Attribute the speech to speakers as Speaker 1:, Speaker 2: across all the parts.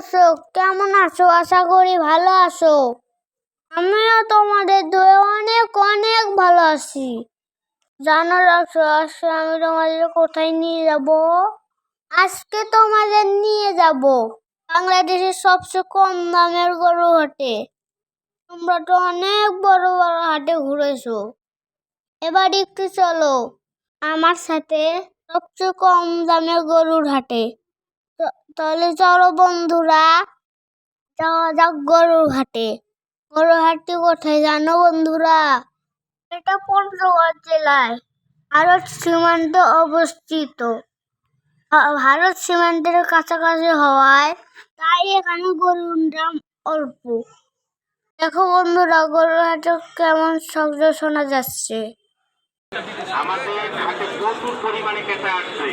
Speaker 1: দর্শক কেমন আছো? আশা করি ভালো আছো। আমিও তোমাদের দয়ে অনেক অনেক ভালো আছি। জানো দর্শক আজকে আমি তোমাদের কোথায় নিয়ে যাব? আজকে তোমাদের নিয়ে যাব। বাংলাদেশের সবচেয়ে কম দামের গরু হাটে। তোমরা তো অনেক বড় বড় হাটে ঘুরেছো। এবার একটু চলো। আমার সাথে সবচেয়ে কম দামের গরুর হাটে। তাহলে চলো বন্ধুরা, যাওয়া যাক গরুর হাটে। গরুর হাটটি কোথায় জানো বন্ধুরা? এটা পঞ্চগড় জেলায়, ভারত সীমান্ত অবস্থিত। ভারত সীমান্তের কাছাকাছি হওয়ায় তাই এখানে গরুর দাম অল্প। দেখো বন্ধুরা, গরুর হাটে কেমন শব্দ শোনা যাচ্ছে।
Speaker 2: আমাদের হাতে প্রচুর পরিমাণে ক্রেতা আসছে।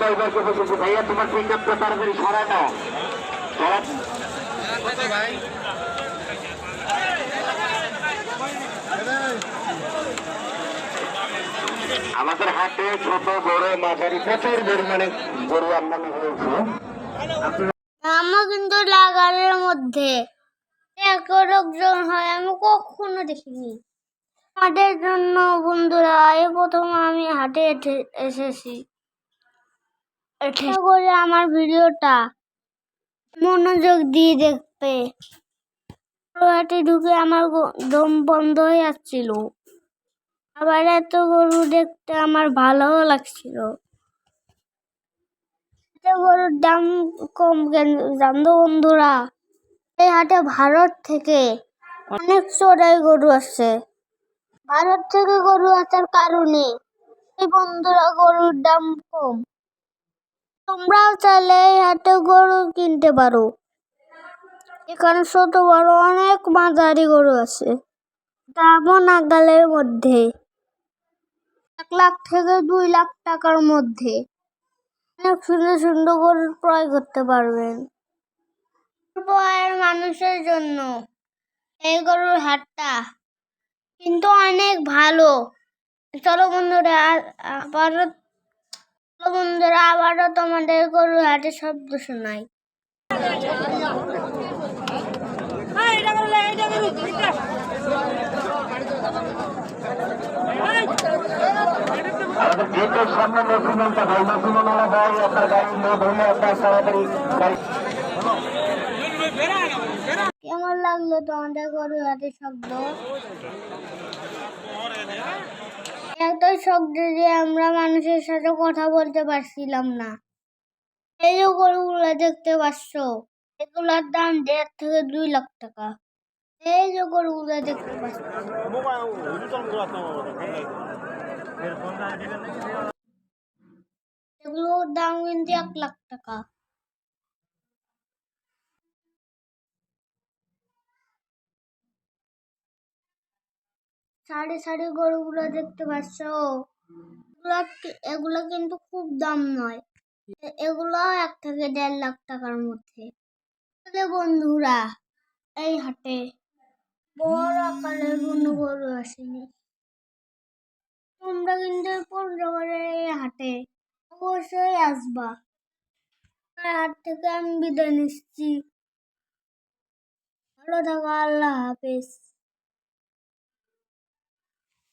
Speaker 2: তার মধ্যে ভাইয়া তোমার পিক আপটা তাড়াতাড়ি সরায় নাও আমাদের হাটে ছোট, বড়, মাঝারি, প্রচুর পরিমাণে গরু আমদানি হয়েছে।
Speaker 1: আমার কিন্তু লাগালের মধ্যে। এত লোকজন হয়, আমি কখনো দেখিনি। হাটের জন্য বন্ধুরা, এই প্রথম আমি হাটে এসেছি। করে আমার ভিডিওটা মনোযোগ দিয়ে দেখবে পুরো হাটে ঢুকে আমার দম বন্ধ হয়ে যাচ্ছিল। আবার এত গরু দেখতে আমার ভালোও লাগছিল। এতে গরুর দাম কম কেন বন্ধুরা? এই হাটে ভারত থেকে অনেক চড়াই গরু আছে ভারত থেকে গরু আসার কারণে এই বন্ধুরা গরুর দাম কম। তোমরাও চাইলে এই হাটে গরু কিনতে পারো। এখানে ছোট বড় অনেক মাঝারি গরু আছে। দামও নাগালের মধ্যে। এক লাখ থেকে দুই লাখ টাকার মধ্যে। অনেক সুন্দর সুন্দর গরুর ক্রয় করতে পারবেন। মানুষের জন্য। এই গরুর হাটটা কিন্তু অনেক ভালো। চলো বন্ধুরা, আবারও বন্ধুরা, আবারও তোমাদের গরুর হাটে শব্দ শোনাই
Speaker 2: আমাদের
Speaker 1: কেমন লাগল তোমাদের গরুর হাটে শব্দ? এত শব্দ যে আমরা মানুষের সাথে কথা বলতে পারছিলাম না। এই যে গরুগুলো দেখতে পাচ্ছ, এগুলোর দাম দেড় থেকে দুই লাখ টাকা। গরুগুলো দেখতে এগুলোর দাম কিন্তু এক লাখ টাকা। সারি সারি গরুগুলো দেখতে পাচ্ছ। এগুলো কিন্তু খুব দাম নয়। এগুলো এক থেকে দেড় লাখ টাকার মধ্যে। বন্ধুরা, এই হাটে বড় আকারের কোনো গরু আসেনি। তোমরা কিন্তু হাটে অবশ্যই আসবা। হাট থেকে আমি বিদায় নিচ্ছি। ভালো থাকো, আল্লাহ হাফেজ।